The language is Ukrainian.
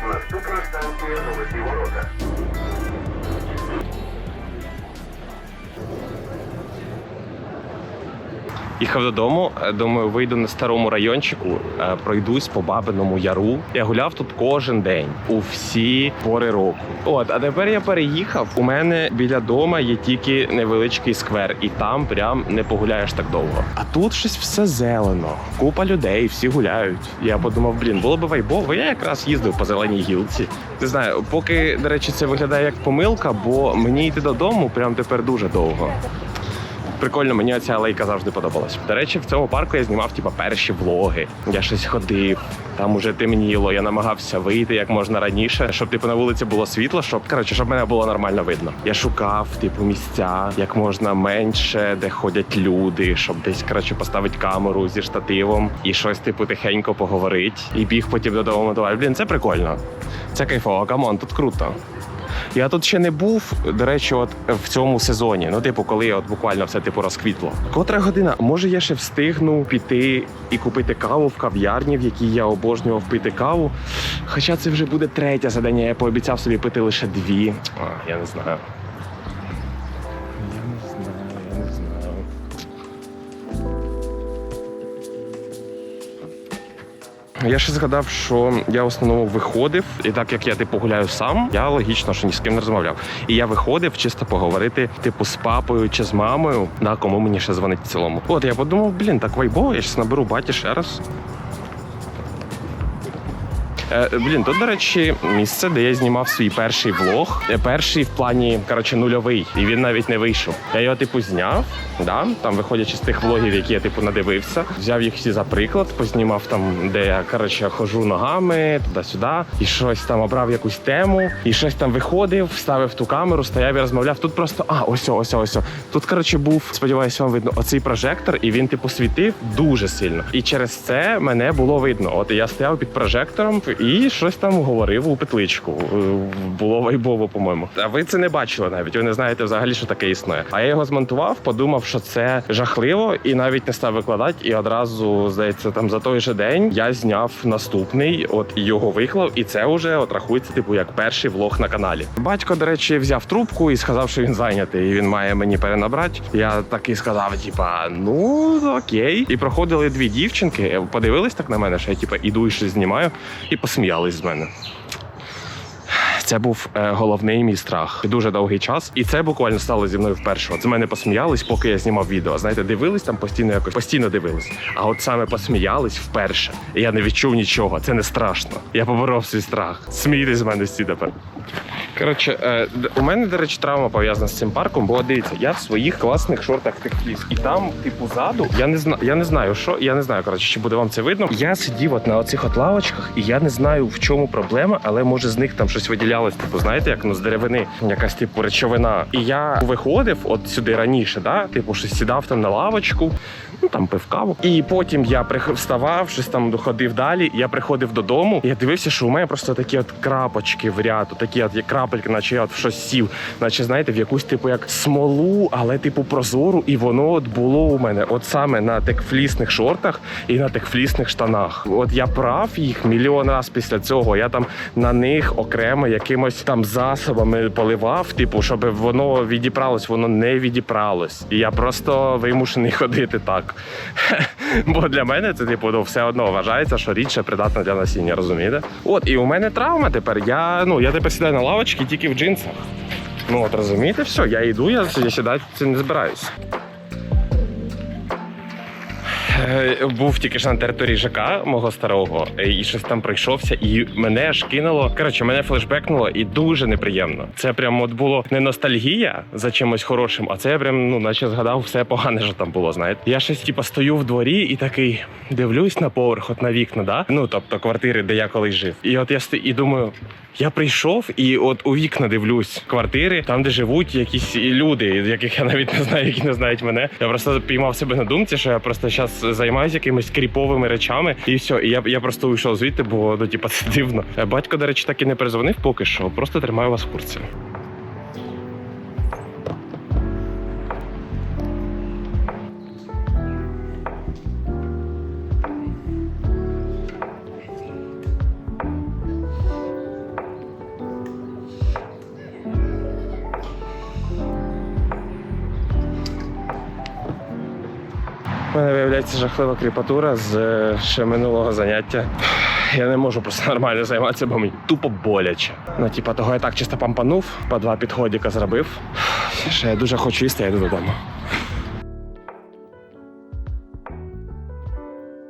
Una superstanza dove si volosa. Їхав додому, е, думаю, вийду на старому райончику, е, пройдусь по бабиному яру. Я гуляв тут кожен день у всі пори року. От, а тепер я переїхав. У мене біля дома є тільки невеличкий сквер, і там прям не погуляєш так довго. А тут щось все зелено, купа людей, всі гуляють. Я подумав, блін, було би вайбово. Я якраз їздив по зеленій гілці. Не знаю, поки, до речі, це виглядає як помилка, бо мені йти додому прям тепер дуже довго. Прикольно, мені ця алейка завжди подобалась. До речі, в цьому парку я знімав типа перші влоги. Я щось ходив, там уже темніло. Я намагався вийти як можна раніше, щоб типу на вулиці було світло, щоб коротше, щоб мене було нормально видно. Я шукав типу місця, як можна менше, де ходять люди, щоб десь коротше поставити камеру зі штативом і щось типу тихенько поговорити. І біг потім додому монтувати. Блін, це прикольно. Це кайфово, камон, тут круто. Я тут ще не був, до речі, от в цьому сезоні. Ну, типу, коли от буквально все типу розквітло. Котра година? Може, я ще встигну піти і купити каву в кав'ярні, в якій я обожнював пити каву. Хоча це вже буде третє задання, я пообіцяв собі пити лише дві. А, я не знаю. Я ще згадав, що я в основному виходив, і так як я типу гуляю сам, я логічно, що ні з ким не розмовляв. І я виходив чисто поговорити, типу, з папою чи з мамою, на кому мені ще дзвонить в цілому. От я подумав, блін, так вайбово, я щас наберу баті ще раз. Е, блін, тут, до речі, місце, де я знімав свій перший влог. Е, Перший в плані, коротше, нульовий, і він навіть не вийшов. Я його, типу, зняв, да? там, виходячи з тих влогів, які я типу надивився, взяв їх всі за приклад, познімав там, де я коротше хожу ногами туди-сюди, і щось там обрав якусь тему, і щось там виходив, ставив ту камеру, стояв і розмовляв. Тут просто а, ось, ось, ось. Тут, коротше, був, сподіваюся, вам видно, оцей прожектор, і він, типу, світив дуже сильно. І через це мене було видно. От я стояв під прожектором і щось там говорив у петличку. Е, Було вайбово, по-моєму. А ви це не бачили навіть. Ви не знаєте взагалі, що таке існує. А я його змонтував, подумав, що це жахливо, і навіть не став викладати. І одразу, здається, там за той же день я зняв наступний, от його виклав, і це вже от рахується, типу, як перший влог на каналі. Батько, до речі, взяв трубку і сказав, що він зайнятий, і він має мені перенабрати. Я так і сказав, типа, ну окей. І проходили дві дівчинки, подивились так на мене, що я типа іду і щось знімаю, і посміялись з мене. Це був е, головний мій страх. Дуже довгий час, і це буквально стало зі мною вперше. От з мене посміялись, поки я знімав відео. Знаєте, дивились там постійно якось постійно дивились. А от саме посміялись вперше. І я не відчув нічого. Це не страшно. Я поборов свій страх. Смійтесь з мене всі тепер. Коротше, е, у мене, до речі, травма пов'язана з цим парком, бо дивіться, я в своїх класних шортах текфліс. І там, типу, ззаду, я не знаю, я не знаю, що, я не знаю, коротше, чи буде вам це видно. Я сидів от на оцих от лавочках, і я не знаю, в чому проблема, але може з них там щось виділялось, типу, знаєте, як ну з деревини, якась типу речовина. І я виходив от сюди раніше, да, типу, щось сідав там на лавочку, ну там пив каву. І потім я вставав, щось там доходив далі. Я приходив додому, і я дивився, що у мене просто такі от крапочки в ряд, такі от як крапельки, наче я от в щось сів, наче знаєте, в якусь типу як смолу, але типу прозору, і воно от було у мене от саме на текфлісних шортах і на текфлісних штанах. От я прав їх мільйон раз після цього. Я там на них окремо якимось там засобами поливав, типу, щоб воно відіпралось, воно не відіпралось. І я просто вимушений ходити так. Бо для мене це типу ну, все одно вважається, що рідше придатна для насіння, розумієте? От і у мене травма тепер. Я ну я тепер сідаю на лавочці тільки в джинсах. Ну от розумієте, все, я йду, я, сідати не збираюсь. Е, Був тільки ж на території ЖК мого старого, е, і щось там пройшовся, і мене аж кинуло. Коротше, мене флешбекнуло, і дуже неприємно. Це прям от було не ностальгія за чимось хорошим, а це я прям ну, наче згадав все погане, що там було. Знаєте, я щось типу, стою в дворі і такий дивлюсь на поверх, от на вікна, да? ну тобто квартири, де я колись жив. І от я стою і думаю. Я прийшов і от у вікна дивлюсь квартири, там де живуть якісь люди, яких я навіть не знаю, які не знають мене. Я просто піймав себе на думці, що я просто зараз займаюся якимись кріповими речами, і все. І я, я просто уйшов звідти, бо ну, типа, це дивно. Батько, до речі, так і не перезвонив поки що. Просто тримаю вас в курсі. У мене виявляється жахлива кріпатура з е, ще минулого заняття. Я не можу просто нормально займатися, бо мені тупо боляче. Ну, типа, того я так чисто пампанув, по два підходіка зробив. Ще я дуже хочу їсти, я йду додому.